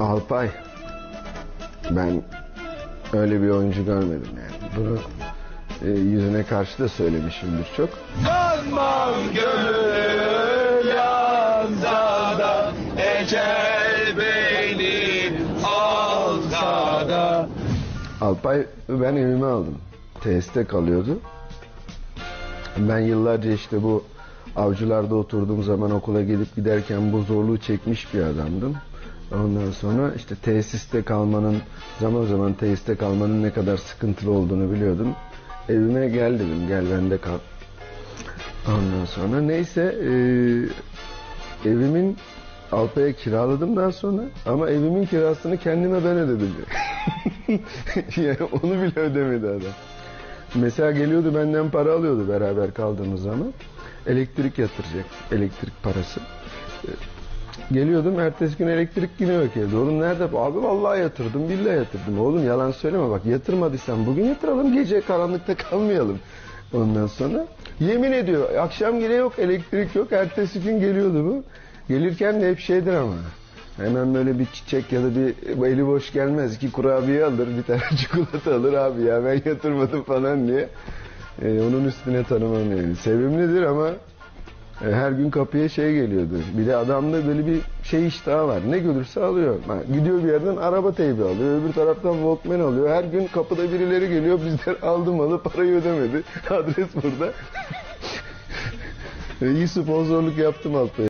Alpay. Ben öyle bir oyuncu görmedim yani. Bunu e, yüzüne karşı da söylemişimdir çok. Yanmam gönül yansa da Ecel beni alsa da Alpay ben evime aldım. TS'te kalıyordu. Ben yıllarca işte bu avcılarda oturduğum zaman okula gelip giderken bu zorluğu çekmiş bir adamdım. Ondan sonra işte tesiste kalmanın zaman zaman tesiste kalmanın ne kadar sıkıntılı olduğunu biliyordum. Evime gel dedim gel bende kal. Ondan sonra neyse e, evimin Alpay'a kiraladım daha sonra ama evimin kirasını kendime ben ödedim. yani onu bile ödemedi adam. Mesela geliyordu benden para alıyordu beraber kaldığımız zaman. Elektrik yatıracak. Elektrik parası. Geliyordum ertesi gün elektrik yine yok evde. Oğlum nerede? Abi vallahi yatırdım. Billahi yatırdım. Oğlum yalan söyleme bak yatırmadıysan bugün yatıralım. Gece karanlıkta kalmayalım. Ondan sonra yemin ediyor akşam yine yok elektrik yok. Ertesi gün geliyordu bu. Gelirken de hep şeydir ama. Hemen böyle bir çiçek ya da bir eli boş gelmez. İki kurabiye alır, bir tane çikolata alır abi ya ben yatırmadım falan diye. Ee, onun üstüne tanımam yani. Sevimlidir ama e, her gün kapıya şey geliyordu. Bir de adamda böyle bir şey iştahı var. Ne görürse alıyor. Ha, gidiyor bir yerden araba teybi alıyor. Öbür taraftan Walkman alıyor. Her gün kapıda birileri geliyor. Bizden aldı malı parayı ödemedi. Adres burada. İyi sponsorluk yaptım Alpay'a.